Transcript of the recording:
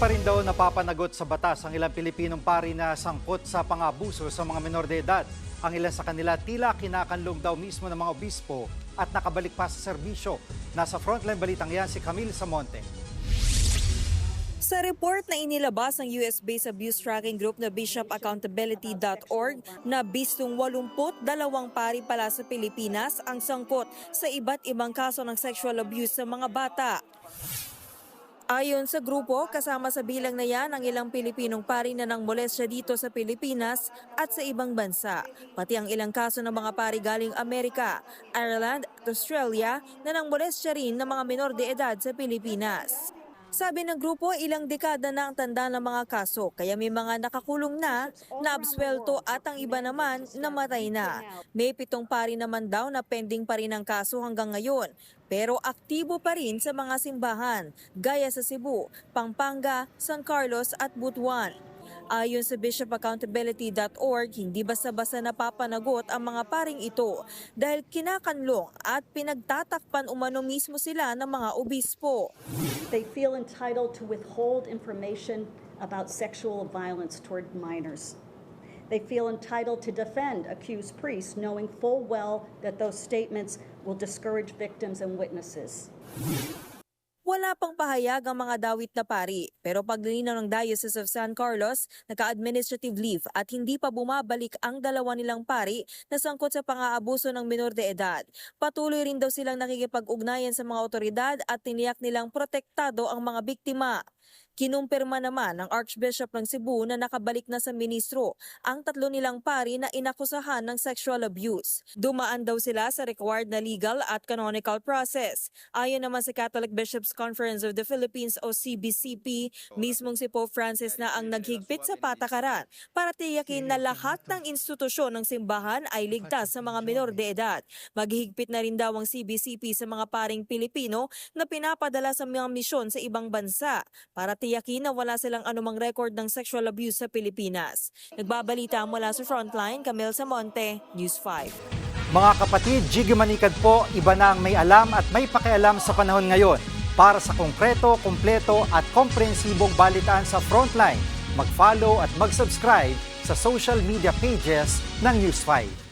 pa rin daw napapanagot sa batas ang ilang Pilipinong pari na sangkot sa pangabuso sa mga menor de edad. Ang ilan sa kanila tila kinakanlong daw mismo ng mga obispo at nakabalik pa sa serbisyo. Nasa frontline balitang yan si Camille Samonte. Sa report na inilabas ng US-based abuse tracking group na bishopaccountability.org na bistong 82 pari pala sa Pilipinas ang sangkot sa iba't ibang kaso ng sexual abuse sa mga bata. Ayon sa grupo, kasama sa bilang na yan ang ilang Pilipinong pari na nang molestya dito sa Pilipinas at sa ibang bansa. Pati ang ilang kaso ng mga pari galing Amerika, Ireland at Australia na nang molestya rin ng mga menor de edad sa Pilipinas. Sabi ng grupo, ilang dekada na ang tanda ng mga kaso, kaya may mga nakakulong na, naabswelto at ang iba naman namatay na. May pitong pari naman daw na pending pa rin ang kaso hanggang ngayon, pero aktibo pa rin sa mga simbahan, gaya sa Cebu, Pampanga, San Carlos at Butuan. Ayon sa bishopaccountability.org, hindi basta-basta napapanagot ang mga paring ito dahil kinakanlong at pinagtatakpan umano mismo sila ng mga obispo. They feel entitled to withhold information about sexual violence toward minors. They feel entitled to defend accused priests, knowing full well that those statements will discourage victims and witnesses. Wala pang pahayag ang mga dawit na pari, pero paglilinaw ng Diocese of San Carlos, naka-administrative leave at hindi pa bumabalik ang dalawa nilang pari na sangkot sa pang-aabuso ng minor de edad. Patuloy rin daw silang nakikipag-ugnayan sa mga otoridad at tiniyak nilang protektado ang mga biktima. Kinumpirma naman ng Archbishop ng Cebu na nakabalik na sa ministro ang tatlo nilang pari na inakusahan ng sexual abuse. Dumaan daw sila sa required na legal at canonical process. Ayon naman sa Catholic Bishops Conference of the Philippines o CBCP, mismong si Pope Francis na ang naghigpit sa patakaran para tiyakin na lahat ng institusyon ng simbahan ay ligtas sa mga minor de edad. Maghihigpit na rin daw ang CBCP sa mga paring Pilipino na pinapadala sa mga misyon sa ibang bansa para tiyakin na wala silang anumang record ng sexual abuse sa Pilipinas. Nagbabalita mula sa Frontline, Camille Samonte, News 5. Mga kapatid, Jiggy Manikad po, iba na ang may alam at may pakialam sa panahon ngayon. Para sa konkreto, kumpleto at komprehensibong balitaan sa Frontline, mag-follow at mag-subscribe sa social media pages ng News 5.